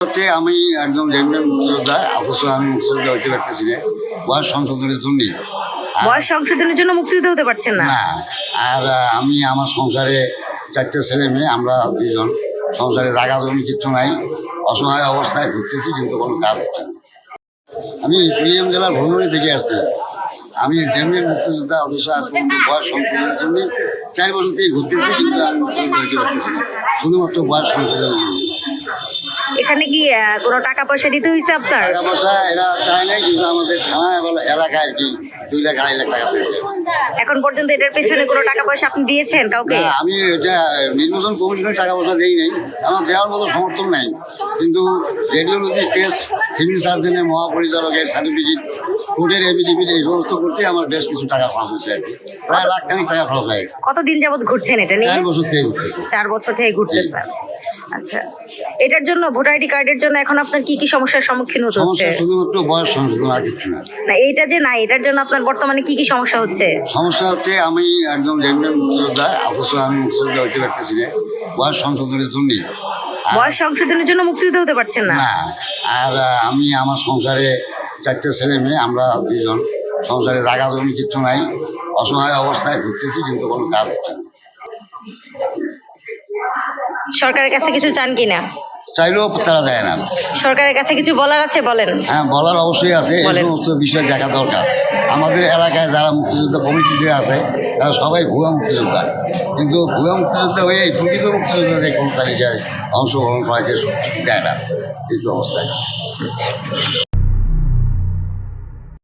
হচ্ছে আমি একজন জেনুইন মুক্তিযোদ্ধা অথচ আমি মুক্তিযোদ্ধা হইতে পারতেছি না। বয়স সংশোধনের জন্যই। বয়স সংশোধনের জন্য মুক্তিযুদ্ধ হতে পারছেন না? না আর আমি আমার সংসারে চারটে ছেলে মেয়ে আমরা দুজন সংসারে জায়গা জমি কিচ্ছু নাই অসহায় অবস্থায় ঘুরতেছি কিন্তু কোনো কাজ হচ্ছে না। আমি কুড়িয়াম জেলার ভ্রমণে থেকে আসছি। আমি জেনুইন মুক্তিযোদ্ধা অথচ আজ পর্যন্ত বয়স সংশোধনের জন্য চার বছর থেকে ঘুরতেছি কিন্তু আমি মুক্তিযোদ্ধা হইতে পারতেছি না। শুধুমাত্র বয়স সংশোধনের জন্য। এখানে কি কোনো টাকা পয়সা দিতে হয়েছে আপনার? টাকা পয়সা এরা চায় নাই কিন্তু আমাদের থানায় বলে এলাকায় আর কি দুই লাখ আড়াই লাখ টাকা পেয়েছে এখন পর্যন্ত এটার পেছনে কোনো টাকা পয়সা আপনি দিয়েছেন কাউকে? না আমি এটা নির্বাচন কমিশনের টাকা পয়সা দেই নাই আমার দেওয়ার মতো সমর্থন নাই। কিন্তু রেডিওলজি টেস্ট সিভিল সার্জনের মহাপরিচালকের সার্টিফিকেট কোর্টের এফিডেভিট এই সমস্ত করতে আমার বেশ কিছু টাকা খরচ হয়েছে আর কি। প্রায় লাখ খানিক টাকা খরচ হয়ে গেছে। কতদিন যাবত ঘুরছেন এটা নিয়ে? চার বছর থেকে ঘুরতেছি। চার বছর থেকে ঘুরতেছেন। আচ্ছা। এটার জন্য ভোটার আইডি কার্ডের জন্য এখন আপনার কি কি সমস্যার সম্মুখীন হতে হচ্ছে? সমস্যা শুধুমাত্র বয়স সংশোধন আর কিছু না না এইটা যে না এটার জন্য আপনার বর্তমানে কি কি সমস্যা হচ্ছে? সমস্যা হচ্ছে আমি একজন জেনুইন মুক্তিযোদ্ধা অথচ আমি মুক্তিযোদ্ধা হইতে পারতেছি না। বয়স সংশোধনের জন্যই। বয়স সংশোধনের জন্য মুক্তিযুদ্ধ হতে পারছেন না? না আর আমি আমার সংসারে চারটে ছেলে মেয়ে আমরা দুজন সংসারে জায়গা জমি কিচ্ছু নাই। অসহায় অবস্থায় ঘুরতেছি কিন্তু কোনো কাজ হচ্ছে না। সরকারের কাছে কিছু চান কিনা? চাইলেও তারা দেয় না। সরকারের কাছে কিছু বলার আছে? বলেন। হ্যাঁ বলার অবশ্যই আছে এই। সমস্ত বিষয় দেখা দরকার। আমাদের এলাকায় যারা মুক্তিযোদ্ধা কমিটিতে আছে তারা সবাই ভুয়া মুক্তিযোদ্ধা। কিন্তু ভুয়া মুক্তিযোদ্ধা হয়ে এই প্রকৃত মুক্তিযোদ্ধাদের কোনো তালিকায় অংশগ্রহণ করা যে দেয় না। এই অবস্থায়